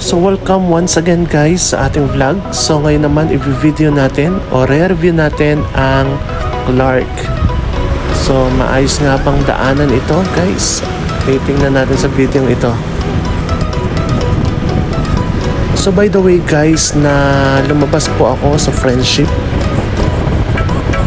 So welcome once again guys sa ating vlog. So ngayon naman i-video natin o re-review natin ang Clark. So maayos nga bang daanan ito guys? Titingnan natin sa video ito. So by the way guys na lumabas po ako sa Friendship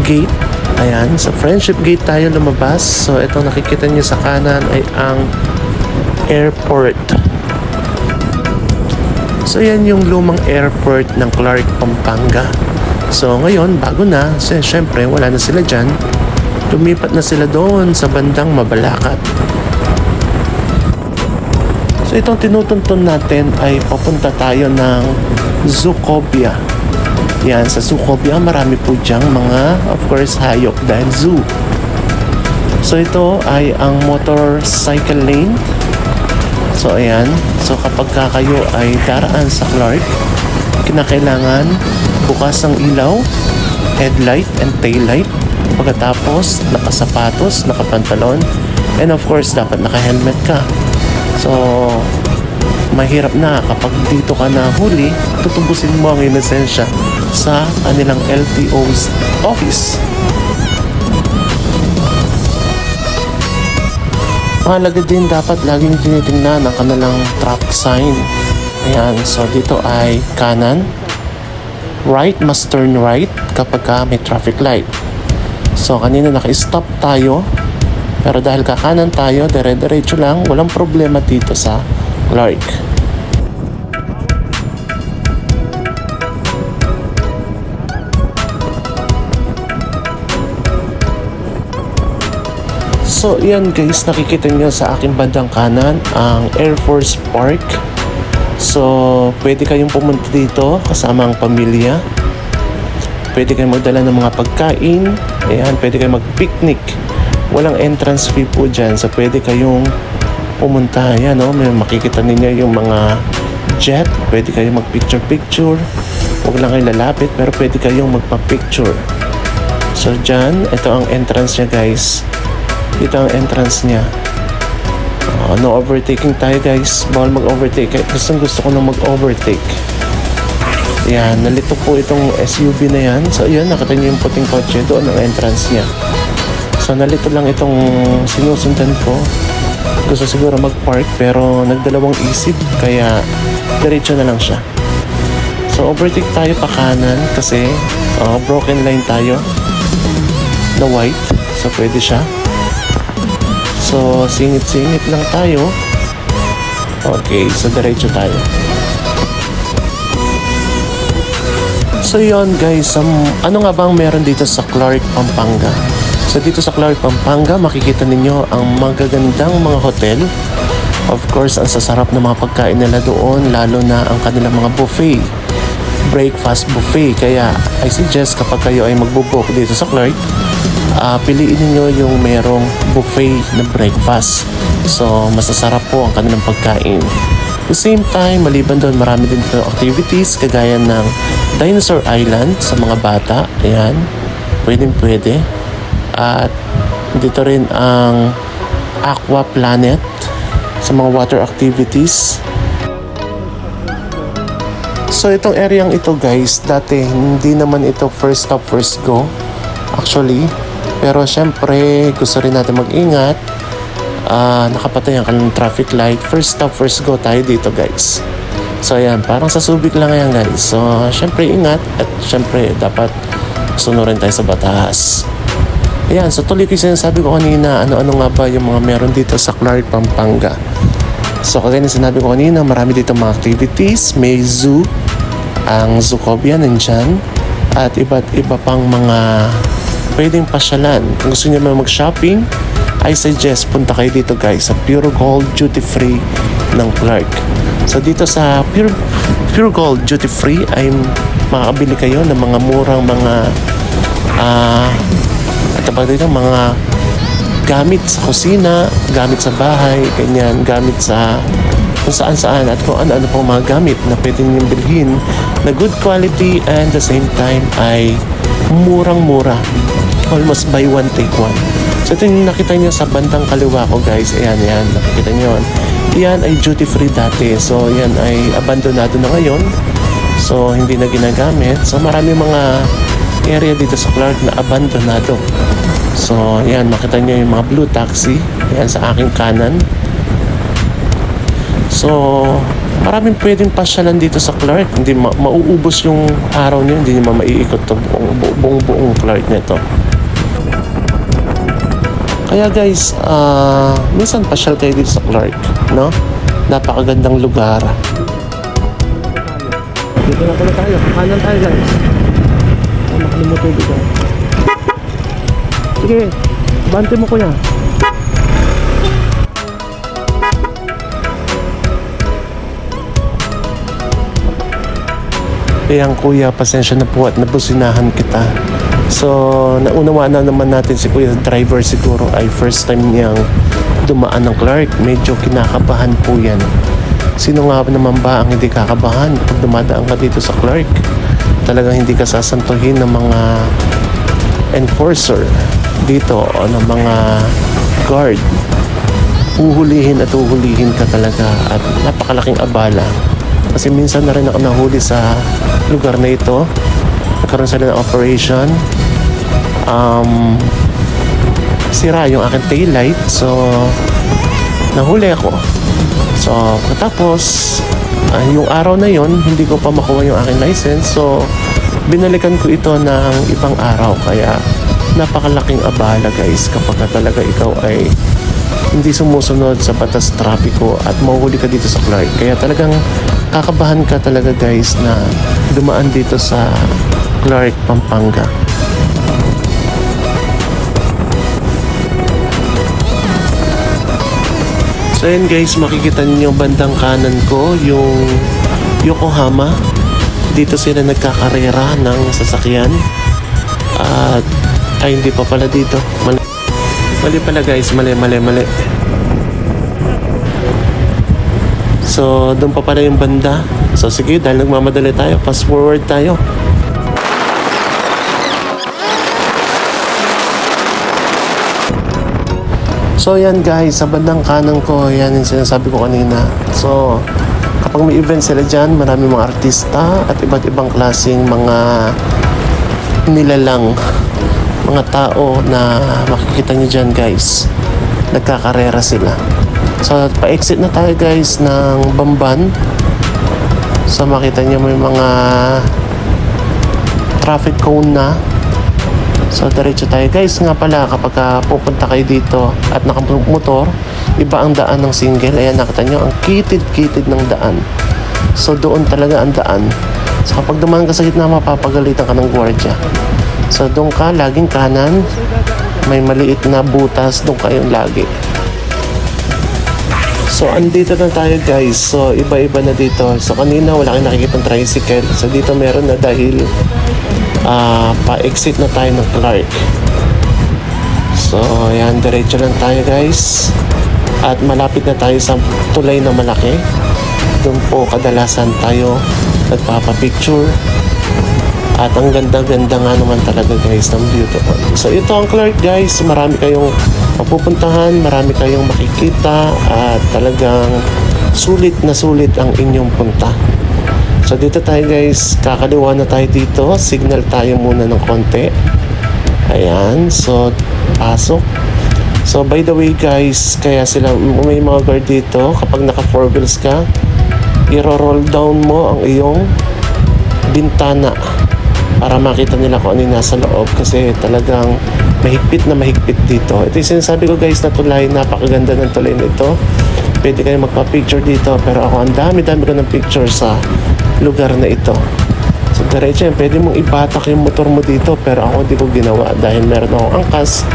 Gate. Ayan, sa Friendship Gate tayo lumabas. So ito nakikita niyo sa kanan ay ang airport. So yan yung lumang airport ng Clark, Pampanga. So ngayon, bago na, syempre wala na sila dyan. Lumipat na sila doon sa bandang Mabalacat. So itong tinutuntun natin ay papunta tayo ng Zoocobia. Yan, sa Zoocobia marami po diyang mga, of course, hayop dahil zoo. So ito ay ang motorcycle lane So ayan, so kapag ka kayo ay daraan sa Clark, kinakailangan bukas ang ilaw, headlight and taillight. Pagkatapos, nakasapatos, nakapantalon, and of course, dapat naka-helmet ka. So, mahirap na kapag dito ka na huli, tutubusin mo ang inosensya sa kanilang LTO's office. Mahalaga din dapat laging tinitingnan ang kanilang traffic sign. Ayan, so dito ay kanan. Right, must turn right kapag ka may traffic light. So kanina naka-stop tayo. Pero dahil kakanan tayo, dire-diretso lang, walang problema dito sa Clark. So, yan guys, nakikita nyo sa aking bandang kanan ang Air Force Park. So, pwede kayong pumunta dito kasama ang pamilya. Pwede kayong magdala ng mga pagkain. Ayan, pwede kayong mag-picnic. Walang entrance fee po dyan. So, pwede kayong pumunta. Ayan, no? May makikita ninyo yung mga jet. Pwede kayong mag-picture-picture. Huwag lang kayo lalapit, pero pwede kayong magpa-picture. So, dyan, ito ang entrance niya guys. Dito ang entrance niya. Ah, no overtaking tayo guys. Bawal mag-overtake. Kahit gustong gusto ko nang mag-overtake. Yan, nalito po itong SUV na yan. So yun, nakita niyo yung puting kotse doon ang entrance niya. So nalito lang itong sinusundan ko. Gusto siguro mag-park pero nagdalawang isip kaya diretso na lang siya. So overtake tayo pa kanan kasi ah, broken line tayo na white. So pwede siya. So, singit-singit lang tayo. Okay, so diretso tayo. So yon guys, um, ano nga bang meron dito sa Clark, Pampanga? So dito sa Clark, Pampanga, makikita ninyo ang magagandang mga hotel. Of course, ang sasarap ng mga pagkain nila doon, lalo na ang kanilang mga buffet. Breakfast buffet. Kaya I suggest kapag kayo ay magbubook dito sa Clark, ah, piliin niyo yung merong buffet na breakfast. So, masasarap po ang kanilang pagkain. At the same time, maliban doon, marami din dito activities kagaya ng Dinosaur Island sa mga bata. Ayan, pwedeng pwede. At dito rin ang Aqua Planet sa mga water activities. So itong areang ito guys, dati hindi naman ito first stop first go. Actually, pero syempre gusto rin natin mag-ingat. Ah, nakapatay ang kanilang traffic light. First stop first go tayo dito guys. So ayan, parang sa Subic lang yan guys. So syempre ingat at syempre dapat sunurin tayo sa batas. Ayan, so tuloy ko yung sinasabi ko kanina, ano-ano nga ba yung mga meron dito sa Clark, Pampanga. So kagaya na sinabi ko kanina, marami dito mga activities. May zoo, ang Zoocobia nandyan. At iba't iba pang mga pwedeng pasyalan. Kung gusto niyo mag-shopping, I suggest punta kayo dito guys sa Pure Gold Duty Free ng Clark. So dito sa Pure, Pure Gold Duty Free ay makakabili kayo ng mga murang mga ah at tawag dito mga gamit sa kusina, gamit sa bahay, ganyan, gamit sa kung saan saan at kung ano-ano pong mga gamit na pwede niyong bilhin na good quality and the same time ay murang-mura. Almost buy one, take one. So ito yung nakita niyo sa bandang kaliwa ko guys. Ayan, ayan. Nakikita niyo yun. yan ay duty free dati. So yan ay abandonado na ngayon. So hindi na ginagamit. So marami mga area dito sa Clark na abandonado. So yan, makita niyo yung mga blue taxi. Yan sa aking kanan. So, maraming pwedeng pasyalan dito sa Clark. Hindi ma- mauubos yung araw niyo, hindi niyo maiikot to buong, bu- buong, buong Clark nito. Kaya guys, ah minsan pasyal kayo dito sa Clark, no? Napakagandang lugar. Dito na pala tayo. Kanan tayo guys. Oh, makalimutan dito. Sige, bante mo kuya. Ayan kuya, pasensya na po at nabusinahan kita. So, naunawaan na naman natin si kuya driver siguro ay first time niyang dumaan ng Clark. Medyo kinakabahan po yan. Sino nga naman ba ang hindi kakabahan pag dumadaan ka dito sa Clark? Talagang hindi ka sasantuhin ng mga enforcer dito o ng mga guard. Uhulihin at uhulihin ka talaga at napakalaking abala. Kasi minsan na rin ako nahuli sa lugar na ito. Nagkaroon sila ng operation. Um, sira yung aking taillight. So, nahuli ako. So, tapos, ah, yung araw na yon hindi ko pa makuha yung aking license. So, binalikan ko ito ng ibang araw. Kaya, napakalaking abala guys kapag ka talaga ikaw ay hindi sumusunod sa batas trapiko at mahuhuli ka dito sa Clark. Kaya talagang kakabahan ka talaga guys na dumaan dito sa Clark, Pampanga. So yun guys, makikita ninyo bandang kanan ko yung Yokohama. Dito sila nagkakarera ng sasakyan. At ay hindi pa pala dito. Mali, mali pala guys, mali, mali, mali. So, doon pa pala yung banda. So, sige, dahil nagmamadali tayo, fast forward tayo. So, yan guys, sa bandang kanan ko, yan yung sinasabi ko kanina. So, kapag may event sila dyan, marami mga artista at iba't ibang klaseng mga nilalang mga tao na makikita nyo dyan guys. Nagkakarera sila. So pa-exit na tayo guys ng Bamban. So makita nyo may mga traffic cone na so diretso tayo guys nga pala kapag ah, pupunta kayo dito at nakamotor iba ang daan ng single ayan nakita nyo ang kitid-kitid ng daan so doon talaga ang daan so kapag dumaan ka sa gitna mapapagalitan ka ng gwardiya So doon ka, laging kanan. May maliit na butas, doon kayo lagi. So andito na tayo guys. So iba-iba na dito. So kanina wala kang nakikita tricycle. So dito meron na dahil ah, pa-exit na tayo ng Clark. So yan, diretso lang tayo guys. At malapit na tayo sa tulay na malaki. Doon po kadalasan tayo nagpapapicture. At ang ganda-ganda nga naman talaga guys ng beautiful. So ito ang Clark guys. Marami kayong mapupuntahan, marami kayong makikita at talagang sulit na sulit ang inyong punta. So dito tayo guys, kakaliwa na tayo dito. Signal tayo muna ng konti. Ayan, so pasok. So by the way guys, kaya sila may mga guard dito kapag naka four wheels ka, i-roll down mo ang iyong bintana para makita nila kung ano yung nasa loob kasi talagang mahigpit na mahigpit dito. Ito yung sinasabi ko guys na tulay, napakaganda ng tulay nito. Pwede kayo magpa-picture dito pero ako ang dami-dami ko ng picture sa lugar na ito. So diretso yan, pwede mong ibatak yung motor mo dito pero ako hindi ko ginawa dahil meron akong angkas.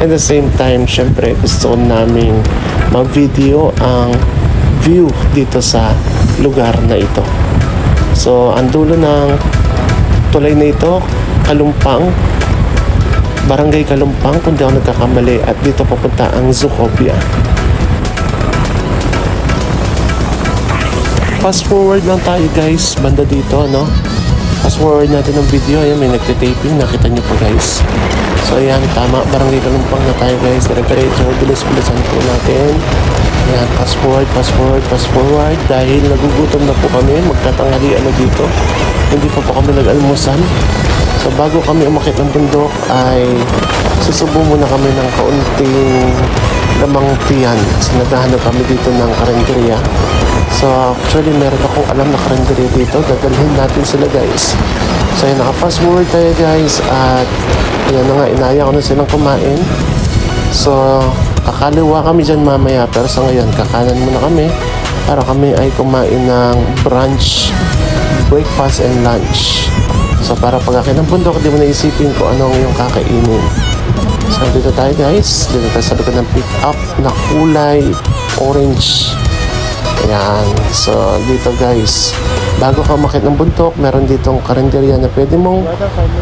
And the same time, syempre gusto ko naming mag-video ang view dito sa lugar na ito. So, ang dulo ng tulay na ito, Kalumpang, Barangay Kalumpang, kung di ako nagkakamali, at dito papunta ang Zucopia. Fast forward lang tayo guys, banda dito, no? Fast forward natin ng video, ayan, may nagtitaping, nakita nyo po guys. So ayan, tama, Barangay Kalumpang na tayo guys, dire-diretso, bilis-bilisan po natin. Ayan, fast forward, fast forward, fast forward. Dahil nagugutom na po kami, magtatanghalian na dito. Hindi pa po kami nag-almusal. So bago kami umakit ng bundok ay susubo muna kami ng kaunting lamang tiyan. So naghahanap kami dito ng karinderya. So actually meron akong alam na karinderya dito. Dadalhin natin sila guys. So yun, naka-fast forward tayo guys. At ayan na nga, inaya ko na silang kumain. So, kakaliwa kami dyan mamaya. Pero sa ngayon, kakanan muna kami para kami ay kumain ng brunch, breakfast, and lunch. So, para pag ng bundok, di mo naisipin kung anong yung kakainin. So, dito tayo guys. Dito tayo sa likod ng pick-up na kulay orange. Ayan. So, dito guys, bago ka makit ng bundok, meron ditong karinderya na pwede mong,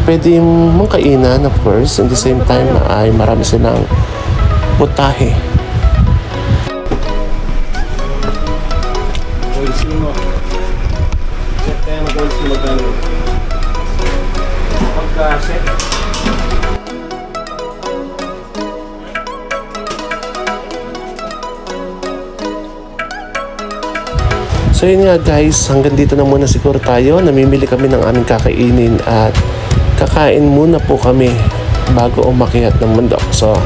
pwede mong kainan, of course. In the same time, ay marami silang putahe. Pagka So yun nga guys, hanggang dito na muna siguro tayo. Namimili kami ng aming kakainin at kakain muna po kami bago umakyat ng bundok. So,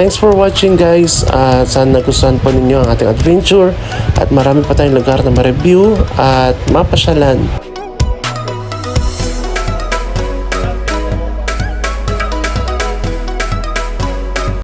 thanks for watching guys. At sana nagustuhan po ninyo ang ating adventure at marami pa tayong lugar na ma-review at mapasyalan.